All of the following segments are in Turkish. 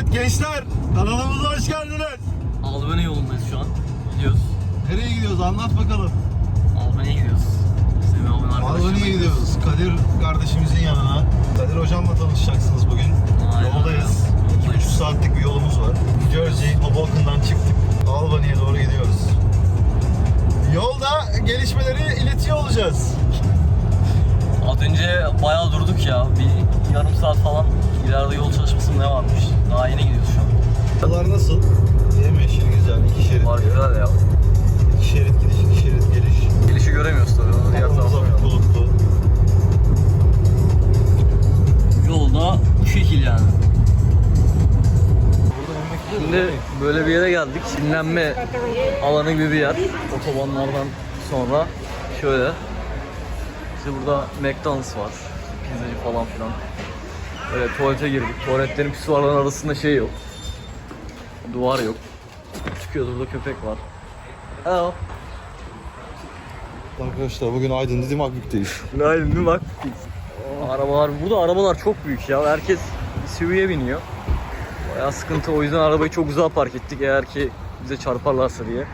Evet gençler kanalımıza hoş geldiniz. Albanya yolundayız şu an. Gidiyoruz. Nereye gidiyoruz anlat bakalım. Albanya'ya gidiyoruz. Arkadaşlarına Albanya'ya gidiyoruz. Kadir kardeşimizin yanına. Kadir hocamla tanışacaksınız bugün. Aynen. Yoldayız. İki buçuk saatlik bir yolumuz var. New Jersey, Hoboken'dan çıktık. Albanya'ya doğru gidiyoruz. Yolda gelişmeleri iletiyor olacağız. Az önce bayağı durduk ya. Bir yarım saat falan ileride yol çalışması ne varmış. Daha yeni gidiyoruz şu an. Yollar nasıl? Yemyeşil güzel. iki şerit. Var güzel ya. İki şerit gidiş, iki şerit geliş. Gelişi göremiyoruz tabii. Onu diğer hafif bulutlu. Yolda bu şekil yani. Şimdi böyle bir yere geldik. Dinlenme alanı gibi bir yer. Otobanlardan sonra şöyle. İşte burada McDonald's var. Pizzacı falan filan. Böyle tuvalete girdik. Tuvaletlerin pisuarların arasında şey yok. Duvar yok. Çıkıyoruz burada köpek var. Hello. Arkadaşlar bugün Aydın Didim Akbük'teyiz. Günaydın bir bak. Arabalar, burada arabalar çok büyük ya. Herkes SUV'ye biniyor. Bayağı sıkıntı. O yüzden arabayı çok uzağa park ettik eğer ki bize çarparlarsa diye.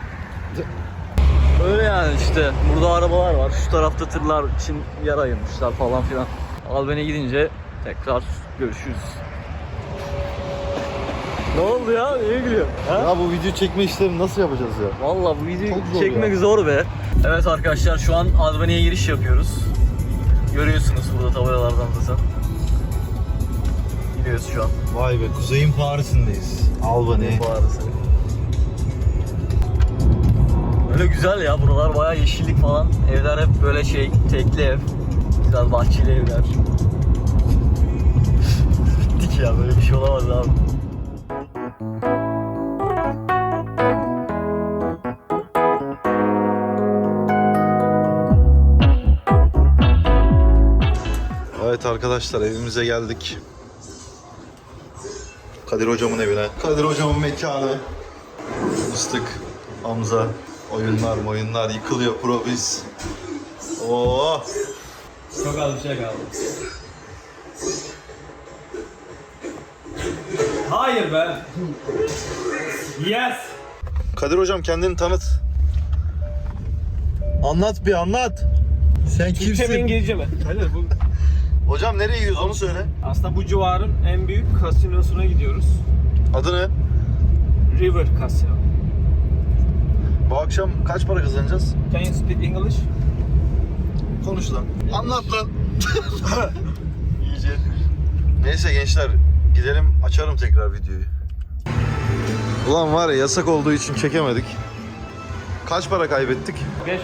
Öyle yani işte. Burada arabalar var. Şu tarafta tırlar için yer ayırmışlar falan filan. Albanya'ya gidince tekrar görüşürüz. Ne oldu ya? Niye gülüyorsun? Ha? Ya bu video çekme işlerini nasıl yapacağız ya? Valla bu videoyu Çok zor çekmek ya. zor be. Evet arkadaşlar şu an Albanya'ya giriş yapıyoruz. Görüyorsunuz burada tabelalardan zaten. Gidiyoruz şu an. Vay be kuzeyin Paris'indeyiz. Albany. Bu arası. Öyle güzel ya buralar bayağı yeşillik falan. Evler hep böyle şey tekli ev. Güzel bahçeli evler. Bittik ya böyle bir şey olamaz abi. Evet arkadaşlar evimize geldik. Kadir hocamın evine. Kadir hocamın mekanı. Fıstık, Hamza. Oyunlar oyunlar yıkılıyor pro biz. Oo. Çok az bir şey kaldı. Hayır be. Yes. Kadir hocam kendini tanıt. Anlat bir anlat. Sen Türkçe mi İngilizce mi? Hayır bu Hocam nereye gidiyoruz onu söyle. aslında bu civarın en büyük kasinosuna gidiyoruz. Adı ne? River Casino. Bu akşam kaç para kazanacağız? Can you speak English? Konuş lan. Anlat lan. İyice. Neyse gençler gidelim açarım tekrar videoyu. Ulan var ya yasak olduğu için çekemedik. Kaç para kaybettik? 500.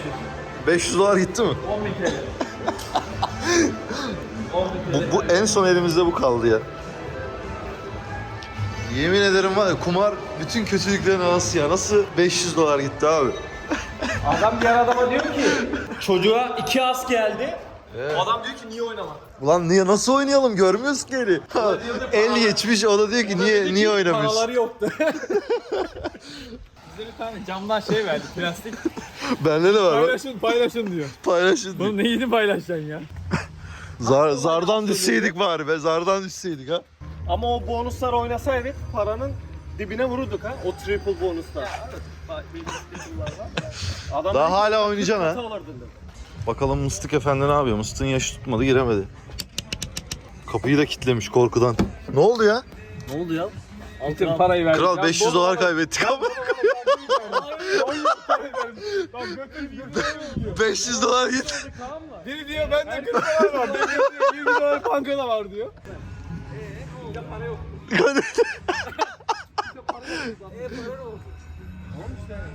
500 dolar gitti mi? 10 bin TL. 10 bin TL. Bu, bu en son elimizde bu kaldı ya. Yemin ederim var ya kumar bütün kötülüklerin anası ya. Nasıl 500 dolar gitti abi? Adam diğer adama diyor ki çocuğa iki as geldi. Adam diyor ki niye oynamadın? Ulan niye nasıl oynayalım görmüyoruz ki eli. El geçmiş o da diyor ki niye niye oynamıyorsun? Paraları yoktu. Bize bir tane camdan şey verdi plastik. Bende de var bak. Paylaşın paylaşın diyor. Paylaşın. Bunu neyini paylaşacaksın ya? Zar, zardan düşseydik bari be zardan düşseydik ha. Ama o bonuslar oynasaydık paranın dibine vururduk ha. O triple bonuslar. Adam Daha dedi ki, hala oynayacaksın "Kötü ha. olur" dedi. Bakalım Mıstık Efendi ne yapıyor? Mıstık'ın yaşı tutmadı giremedi. Kapıyı da kilitlemiş korkudan. Ne oldu ya? Ne oldu ya? Bütün parayı verdik. Kral Ya 500 bu dolar kaybettik ama. Bak götür 20 dolar diyor. 500 dolar gitti. Biri diyor bende 40 dolar var. Biri diyor 20 dolar bankada var diyor.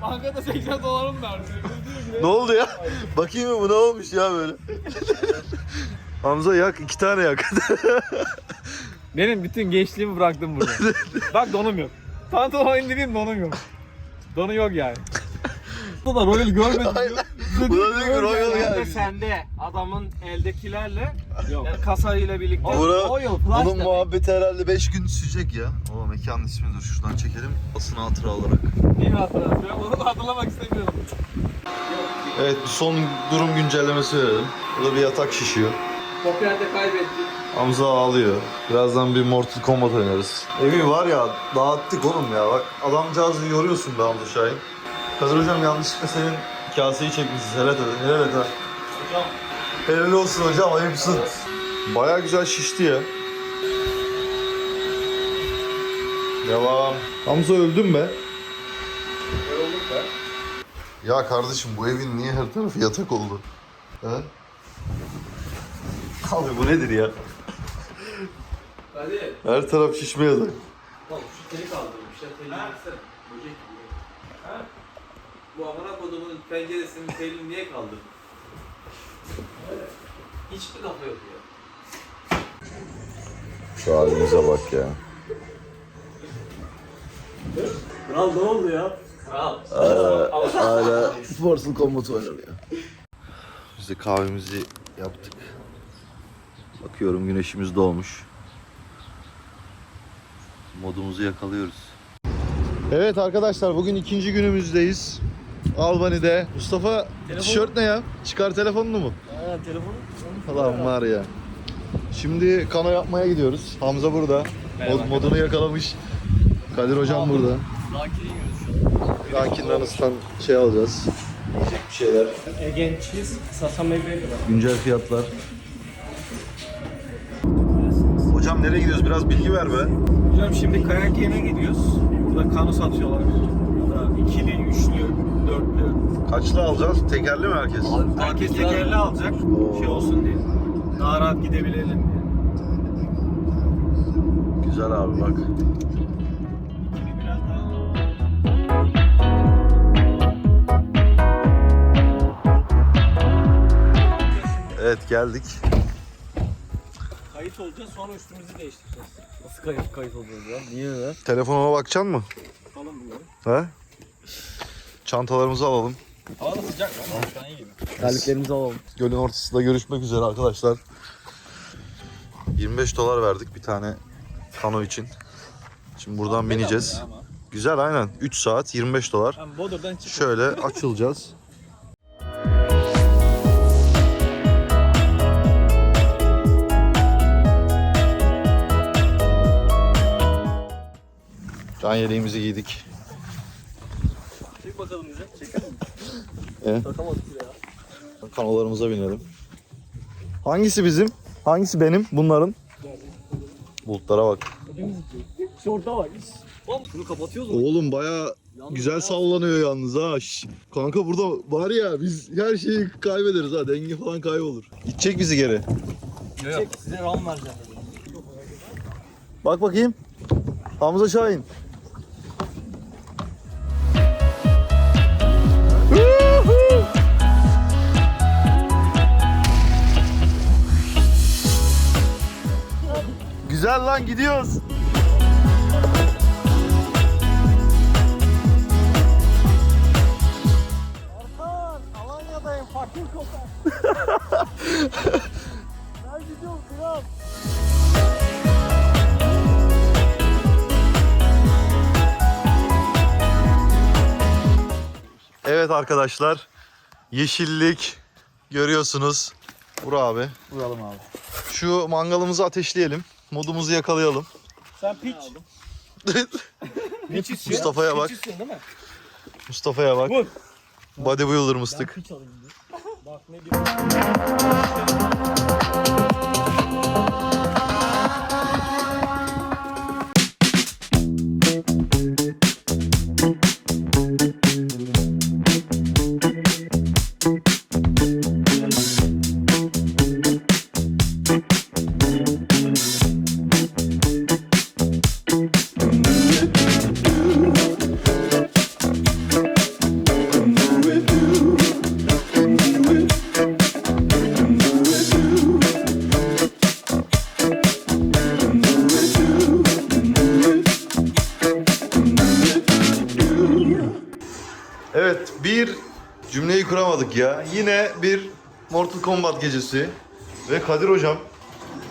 Bankada 80 dolarım var ne oldu ya? Bakayım mı bu ne olmuş ya böyle? Hamza yak iki tane yak. Benim bütün gençliğimi bıraktım burada. Bak donum yok. Pantolon indireyim donum yok. Donu yok yani. Bu da Royal görmedim. Bu da diyor ki Royal Sende gelmiş. sende adamın eldekilerle yani kasayla birlikte Bura, Oil, plus bunun demek. muhabbeti herhalde 5 gün sürecek ya. O mekanın ismini dur şuradan çekelim. Basın hatıra olarak. Neyi hatırlatıyor? Onu hatırlamak istemiyorum. Evet bir son durum güncellemesi verelim. Burada bir yatak şişiyor. Popyerde kaybettik. Hamza ağlıyor. Birazdan bir Mortal Kombat oynarız. Evi var ya dağıttık oğlum ya. Bak adamcağızı yoruyorsun be Hamza Şahin. Kadir hocam yanlışlıkla senin kaseyi çekmişiz. Helal et, helal et ha. Hocam Helal olsun hocam ayıpsın. Baya güzel şişti ya. Devam. Hamza öldün be. yorulduk be. Ya kardeşim bu evin niye her tarafı yatak oldu? He? Abi bu nedir ya? Hadi. Her taraf şişme yatak. Bak şu teli kaldırmış ya teli Bu amına kodumun penceresinin telini niye kaldırdın? Hiçbir kafa yok ya. Şu halimize bak ya. Kral ne oldu ya? Kral. Hala Mortal Kombat oynanıyor. Biz de kahvemizi yaptık. Bakıyorum güneşimiz doğmuş. Modumuzu yakalıyoruz. Evet arkadaşlar bugün ikinci günümüzdeyiz. Albany'de. Mustafa tişört ne ya? Çıkar telefonunu mu? Aynen telefonu. Falan var ya. Şimdi kano yapmaya gidiyoruz. Hamza burada. Mod, modunu yakalamış. Kadir hocam burada. Rakiri yiyoruz şu an. Lakin Ranıs'tan şey alacağız. Yiyecek bir şeyler. Again, cheese, sasame baby. Güncel fiyatlar. Hocam nereye gidiyoruz? Biraz bilgi ver be. Hocam şimdi kayak yerine gidiyoruz. Burada kano satıyorlar. Burada ikili. Kaçlı alacağız? Tekerli mi herkes? Herkes tekerli alacak. Şey olsun diye. Daha rahat gidebilelim diye. Güzel abi bak. Evet geldik. Kayıt olacağız sonra üstümüzü değiştireceğiz. Nasıl kayıt kayıt oluyoruz ya? Niye öyle? Telefonuma bakacaksın mı? Bakalım bunu. He? Çantalarımızı alalım. Hava da sıcak lan. Şu an iyi gibi. Terliklerimizi alalım. Gölün ortasında görüşmek üzere arkadaşlar. 25 dolar verdik bir tane kano için. Şimdi buradan bineceğiz. Ama. Güzel aynen. 3 saat 25 dolar. Ben Bodur'dan Şöyle açılacağız. Can yeleğimizi giydik. Çek bakalım bize. Çekelim mi? E? Takamadık bile ya. Kanolarımıza binelim. Hangisi bizim? Hangisi benim? Bunların? Bulutlara bak. Şorta bak. Oğlum şunu kapatıyoruz mu? Oğlum baya güzel sallanıyor yalnız ha. Şş. Kanka burada var ya biz her şeyi kaybederiz ha. Denge falan kaybolur. Gidecek bizi geri. Çek size ram vereceğim. Bak bakayım. Hamza Şahin. Güzel lan gidiyoruz. Alanya'dayım fakir kokar. ben gidiyorum kral. Evet arkadaşlar. Yeşillik görüyorsunuz. Vur abi. Vuralım abi. Şu mangalımızı ateşleyelim. Modumuzu yakalayalım. Sen piç. Piç Mustafa'ya bak. Piçsin değil mi? Mustafa'ya bak. Vur. Bodybuilder mıstık. Piç alayım. Bak ne diyor. Evet bir cümleyi kuramadık ya. Yine bir Mortal Kombat gecesi. Ve Kadir hocam.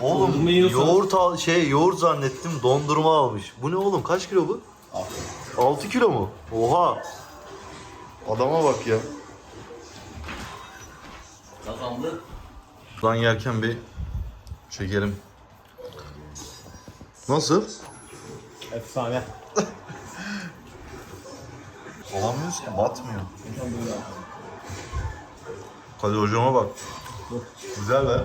Oğlum Dondurma yiyorsan- yoğurt al, şey yoğurt zannettim dondurma almış. Bu ne oğlum kaç kilo bu? 6 kilo mu? Oha. Adama bak ya. Kazandı. Şuradan yerken bir çekelim. Nasıl? Efsane. Olamıyoruz ki batmıyor. Hadi hocama bak. Güzel be.